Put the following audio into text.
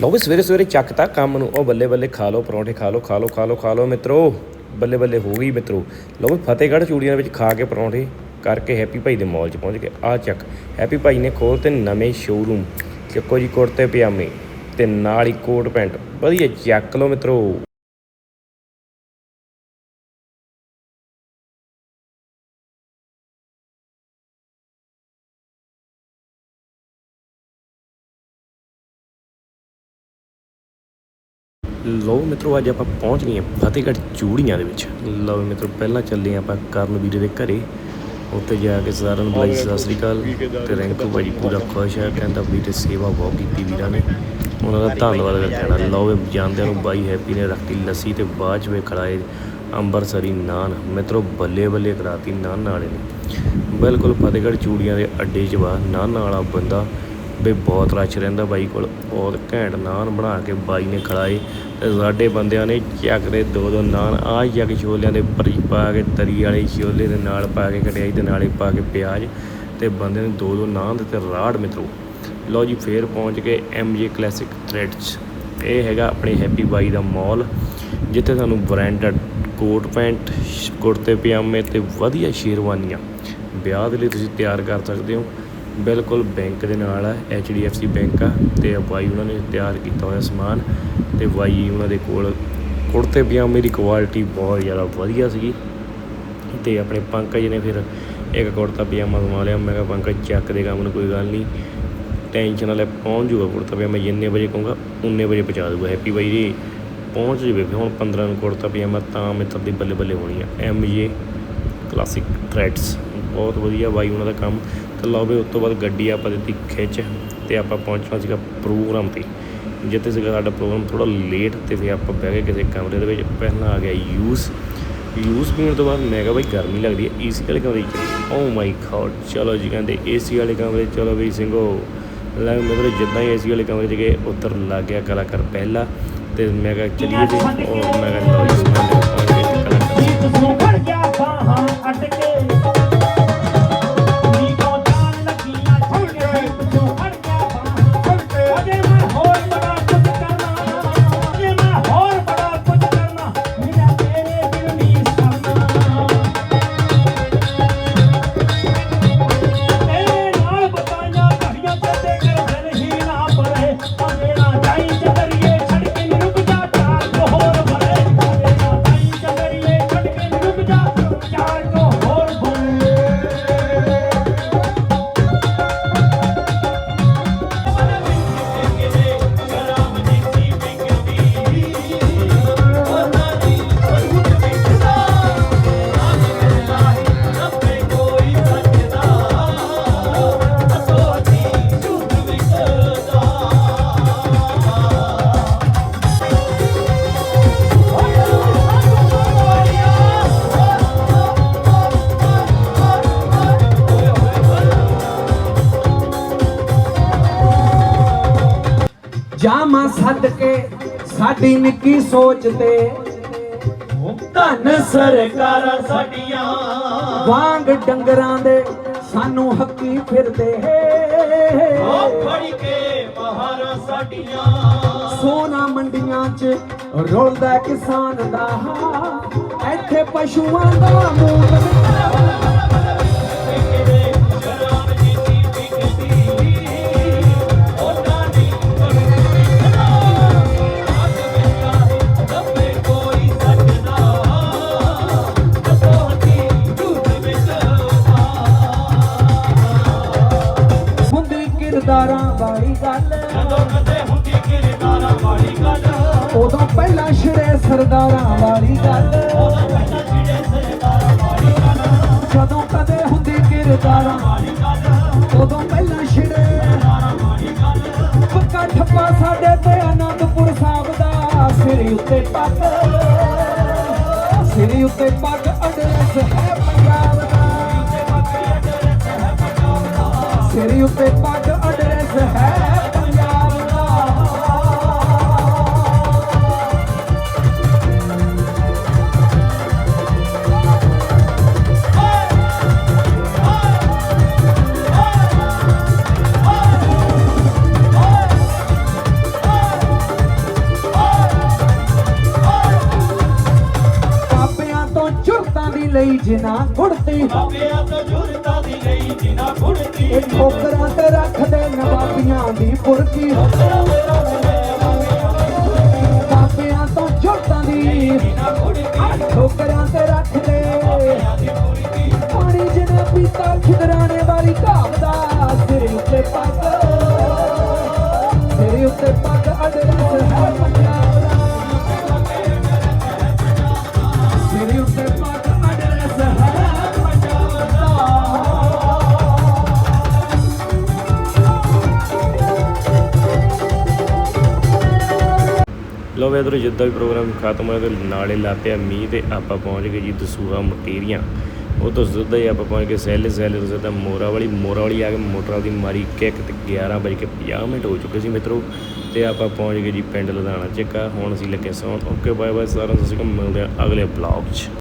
ਲਓ ਵੀ ਸਵੇਰੇ ਸਵੇਰੇ ਚੱਕ ਤਾ ਕੰਮ ਨੂੰ, ਉਹ ਬੱਲੇ ਬੱਲੇ ਖਾ ਲਓ, ਪਰੌਂਠੇ ਖਾ ਲਓ ਖਾ ਲਓ ਖਾ ਲਓ ਖਾ ਲਓ ਮਿੱਤਰੋ। ਬੱਲੇ ਬੱਲੇ ਹੋ ਗਈ ਮਿੱਤਰੋ। ਲਓ ਵੀ ਫਤਿਹਗੜ੍ਹ ਚੂੜੀਆਂ ਵਿੱਚ ਖਾ ਕੇ ਪਰੌਂਠੇ ਕਰਕੇ ਹੈਪੀ ਭਾਈ ਦੇ ਮਾਲ 'ਚ ਪਹੁੰਚ ਗਏ। ਆ ਚੱਕ। ਹੈਪੀ ਭਾਈ ਨੇ ਖੋਲ ਤੇ ਨਵੇਂ ਸ਼ੋਰੂਮ ਚੱਕੋ ਜੀ ਕੁੜਤੇ ਪਜਾਮੇ ਤੇ ਨਾਲ ਹੀ ਕੋਟ ਪੈਂਟ ਵਧੀਆ, ਚੱਕ ਲਓ ਮਿੱਤਰੋ। ਲੋ ਮਿੱਤਰੋ, ਅੱਜ ਆਪਾਂ ਪਹੁੰਚ ਗਏ ਫਤਿਹਗੜ੍ਹ ਚੂੜੀਆਂ ਦੇ ਵਿੱਚ। ਲਓ ਮਿੱਤਰੋ, ਪਹਿਲਾਂ ਚੱਲੇ ਆਪਾਂ ਕਰਨ ਵੀਰੇ ਦੇ ਘਰੇ। ਉੱਥੇ ਜਾ ਕੇ ਸਾਰਿਆਂ ਨੂੰ ਬੁਲਾਈ, ਸਤਿ ਸ੍ਰੀ ਅਕਾਲ। ਤੇ ਰੈਂਕੂ ਭਾਜੀ ਪੂਰਾ ਖੁਸ਼ ਹੈ ਕਹਿੰਦਾ ਵੀਰੇ ਸੇਵਾ ਬਹੁਤ ਕੀਤੀ ਵੀਰਾਂ ਨੇ। ਉਹਨਾਂ ਦਾ ਧੰਨਵਾਦ ਕਰਨਾ ਲਓ ਇਹ ਜਾਂਦਿਆਂ ਨੂੰ ਬਾਈ ਹੈਪੀ ਨੇ ਰੱਖਤੀ ਲੱਸੀ ਤੇ ਬਾਅਦ ਚ ਵੇ ਖੜਾਏ ਅੰਬਰਸਰੀ ਨਾਨ। ਮਿੱਤਰੋ, ਬੱਲੇ ਬੱਲੇ ਕਰਾਤੀ ਨਾਨ ਵਾਲੇ ਨੇ। ਬਿਲਕੁਲ ਫਤਿਹਗੜ੍ਹ ਚੂੜੀਆਂ ਦੇ ਅੱਡੇ 'ਚ ਵਾ। ਨਾਨ ਵਾਲਾ ਬੰਦਾ ਬਈ ਬਹੁਤ ਰਸ਼ ਰਹਿੰਦਾ ਬਾਈ ਕੋਲ। ਬਹੁਤ ਘੈਂਟ ਨਾਨ ਬਣਾ ਕੇ ਬਾਈ ਨੇ ਖੜਾਏ ਤੇ ਸਾਡੇ ਬੰਦਿਆਂ ਨੇ ਚੱਕਦੇ ਦੋ ਦੋ ਨਾਨ, ਆਹ ਜੱਗ ਛੋਲਿਆਂ ਦੇ ਭਰੀ ਪਾ ਕੇ, ਤਰੀ ਵਾਲੇ ਛੋਲੇ ਦੇ ਨਾਲ ਪਾ ਕੇ ਕਟਿਆਈ ਦੇ ਨਾਲੇ ਪਾ ਕੇ ਪਿਆਜ਼ ਤੇ ਬੰਦੇ ਨੇ ਦੋ ਦੋ ਨਾਨ ਤੇ ਰਾੜ ਮਿੱਤਰੋ। ਲਓ ਜੀ, ਫੇਰ ਪਹੁੰਚ ਗਏ ਐਮਜੀ ਕਲਾਸਿਕ ਥ੍ਰੈਡਸ ਇਹ ਹੈਗਾ ਆਪਣੇ ਹੈਪੀ ਬਾਈ ਦਾ ਮਾਲ, ਜਿੱਥੇ ਤੁਹਾਨੂੰ ਬ੍ਰਾਂਡਡ ਕੋਟ ਪੈਂਟ, ਕੁੜਤੇ ਪਜਾਮੇ ਤੇ ਵਧੀਆ ਸ਼ੇਰਵਾਨੀਆਂ। ਵਿਆਹ ਦੇ ਲਈ ਤੁਸੀਂ ਤਿਆਰ ਕਰ ਸਕਦੇ ਹੋ। ਬਿਲਕੁਲ ਬੈਂਕ ਦੇ ਨਾਲ ਆ HDFC ਬੈਂਕ ਆ, ਤੇ ਬਾਈ ਉਹਨਾਂ ਨੇ ਤਿਆਰ ਕੀਤਾ ਹੋਇਆ ਸਮਾਨ, ਤੇ ਬਾਈ ਉਹਨਾਂ ਦੇ ਕੋਲ ਕੁੜਤੇ ਪਜਾਮੇ ਦੀ ਕੁਆਲਿਟੀ ਬਹੁਤ ਜ਼ਿਆਦਾ ਵਧੀਆ ਸੀਗੀ। ਤੇ ਆਪਣੇ ਪੰਕਜ ਨੇ ਫਿਰ ਇੱਕ ਕੁੜਤਾ ਪਜਾਮਾ ਸਵਾ ਲਿਆ, ਮੈਂ ਕਿਹਾ ਪੰਕਜ ਚੱਕ ਦੇ ਕੰਮ ਨੂੰ ਕੋਈ ਗੱਲ ਨਹੀਂ ਟੈਨਸ਼ਨ ਵਾਲੇ ਪਹੁੰਚ ਜੂਗਾ ਕੁੜਤਾ ਪਜਾਮਾ, ਜਿੰਨੇ ਵਜੇ ਕਹੂੰਗਾ ਉਨੇ ਵਜੇ ਪਹੁੰਚਾ ਦੂਗਾ ਹੈਪੀ ਬਾਈ ਜੀ। ਪਹੁੰਚ ਜਵੇ ਹੁਣ 15 ਨੂੰ ਕੁੜਤਾ ਪਜਾਮਾ ਤਾਂ ਮਿੱਤਰ ਦੀ ਬੱਲੇ ਬੱਲੇ ਹੋਣੀ ਆ ਐਮ ਜੇ ਕਲਾਸਿਕ ਥ੍ਰੈਡਸ ਬਹੁਤ ਵਧੀਆ ਬਾਈ ਉਹਨਾਂ ਦਾ ਕੰਮ ਤੇ ਉਸ ਤੋਂ ਬਾਅਦ ਗੱਡੀ ਆਪਾਂ ਦਿੱਤੀ ਖਿੱਚ ਤੇ ਆਪਾਂ ਪਹੁੰਚਣਾ ਸੀਗਾ ਪ੍ਰੋਗਰਾਮ ਤੇ। ਜਿੱਥੇ ਸੀਗਾ ਸਾਡਾ ਪ੍ਰੋਗਰਾਮ ਥੋੜਾ ਲੇਟ ਤੇ ਫਿਰ ਆਪਾਂ ਬਹਿ ਗਏ ਕਿਸੇ ਕਮਰੇ ਦੇ ਵਿੱਚ। ਪਹਿਲਾਂ ਆ ਗਿਆ ਯੂਸ। ਯੂਸ ਪੀਣ ਤੋਂ ਬਾਅਦ ਮੈਂ ਕਿਹਾ ਬਈ ਗਰਮੀ ਲੱਗਦੀ ਹੈ ਏਸੀ ਵਾਲੇ ਕਮਰੇ 'ਚ। ਓ ਮਾਈ ਗॉड ਚਲੋ ਜੀ ਕਹਿੰਦੇ ਏਸੀ ਵਾਲੇ ਕਮਰੇ ਚਲੋ ਬਈ ਸਿੰਘੋ। ਲੈ ਮਤਲਬ ਜਿੱਦਾਂ ਹੀ ਏਸੀ ਵਾਲੇ ਕਮਰੇ 'ਚ ਗਏ ਉੱਤਰ ਲੱਗ ਗਿਆ ਕਲਾਕਾਰ ਪਹਿਲਾ। ਤੇ ਮੈਂ ਕਿਹਾ ਚਲੀਏ ਜੀ, ਉਹ ਮੈਂ ਕਿਹਾ ਲਓ ਜੀ ਕਲਾਕਾਰ। ਜਾਮਾ ਸੱਦ ਕੇ ਸਾਡੀ ਨਿੱਕੀ ਸੋਚ ਤੇ। ਧੰਨ ਸਰਕਾਰਾਂ ਸਾਡੀਆਂ। ਵਾਂਗ ਡੰਗਰਾਂ ਦੇ ਸਾਨੂੰ ਹੱਕੀ ਫਿਰਦੇ। ਉਹ ਫੜ ਕੇ ਮਹਾਰਾ ਸਾਡੀਆਂ। ਸੋਨਾ ਮੰਡੀਆਂ 'ਚ ਰੁਲਦਾ ਕਿਸਾਨ ਦਾ ਇੱਥੇ ਪਸ਼ੂਆਂ ਦਾ ਮੂਲ ਹੁੰਦੀ ਕਿਰਦਾਰਾਂ ਵਾਲੀ ਗੱਲ। ਉਦੋਂ ਪਹਿਲਾਂ ਛਿੜੇ ਸਰਦਾਰਾਂ ਵਾਲੀ ਗੱਲ। ਜਦੋਂ ਕਦੇ ਹੁੰਦੀ ਕਿਰਦਾਰਾਂ ਉਦੋਂ ਪਹਿਲਾਂ ਛਿੜੇ ਪੱਕਾ ਠੱਪਾ ਸਾਡੇ ਤੇ ਅਨੰਦਪੁਰ ਸਾਹਿਬ ਦਾ ਸਿਰ ਉੱਤੇ ਪੱਗ। ਸਿਰ ਉੱਤੇ ਪੱਗ ਅਡਰੈਸ ਹੈ ਪੰਜਾਬ ਦਾ। ਸਿਰ ਉੱਤੇ ਪੱਗ ਜਿਨਾ ਕੁੜਤੀ ਬਾਬਿਆਂ ਤੋਂ ਜੁਰਤਾਂ ਦੀ ਲਈ ਜਿਨਾ ਕੁੜਤੀ ਇਹ ਠੋਕਰਾਂ ਤੇ ਰੱਖਦੇ ਨਵਾਬੀਆਂ ਦੀ ਪੁਰਕੀ ਬਾਬਿਆਂ ਤੋਂ ਜੁਰਤਾਂ ਦੀ। ਠੋਕਰਾਂ ਤੇ ਰੱਖਦੇ ਪਾਣੀ ਜਿਹਨੇ ਪੀਤਾ ਖਿਦਰਾਣੇ ਲੋ ਵੀ ਇੱਧਰੋਂ ਜਿੱਦਾਂ ਵੀ ਪ੍ਰੋਗਰਾਮ ਖਤਮ ਹੋਇਆ ਤੇ ਨਾਲੇ ਲਾ ਮੀਂਹ ਤੇ ਆਪਾਂ ਪਹੁੰਚ ਗਏ ਜੀ ਦਸੂਹਾ ਮਟੀਰੀਆਂ। ਉਹ ਤੋਂ ਸਿੱਧਾ ਹੀ ਆਪਾਂ ਪਹੁੰਚ ਗਏ ਸਹਿਲੇ ਸਹਿਲੇ ਤੋਂ ਸਿੱਧਾ ਮੋਰਾ ਵਾਲੀ ਮੋਰਾ ਵਾਲੀ ਆ ਕੇ ਮੋਟਰਾਂ ਦੀ ਮਾਰੀ ਕਿੱਕ ਤੇ 11 ਵਜੇ ਕੇ 50 ਮਿੰਟ ਹੋ ਚੁੱਕੇ ਸੀ ਮਿੱਤਰੋ ਤੇ ਆਪਾਂ ਪਹੁੰਚ ਗਏ ਜੀ ਪਿੰਡ ਲੁਧਿਆਣਾ ਚੱਕਾ ਹੁਣ ਅਸੀਂ ਲੱਗੇ ਸੌਣ। ਓਕੇ ਬਾਏ ਬਾਏ ਸਾਰਿਆਂ ਨੂੰ ਅਸੀਂ ਮਿਲਦੇ ਹਾਂ ਅਗਲੇ ਬਲੌਗ 'ਚ।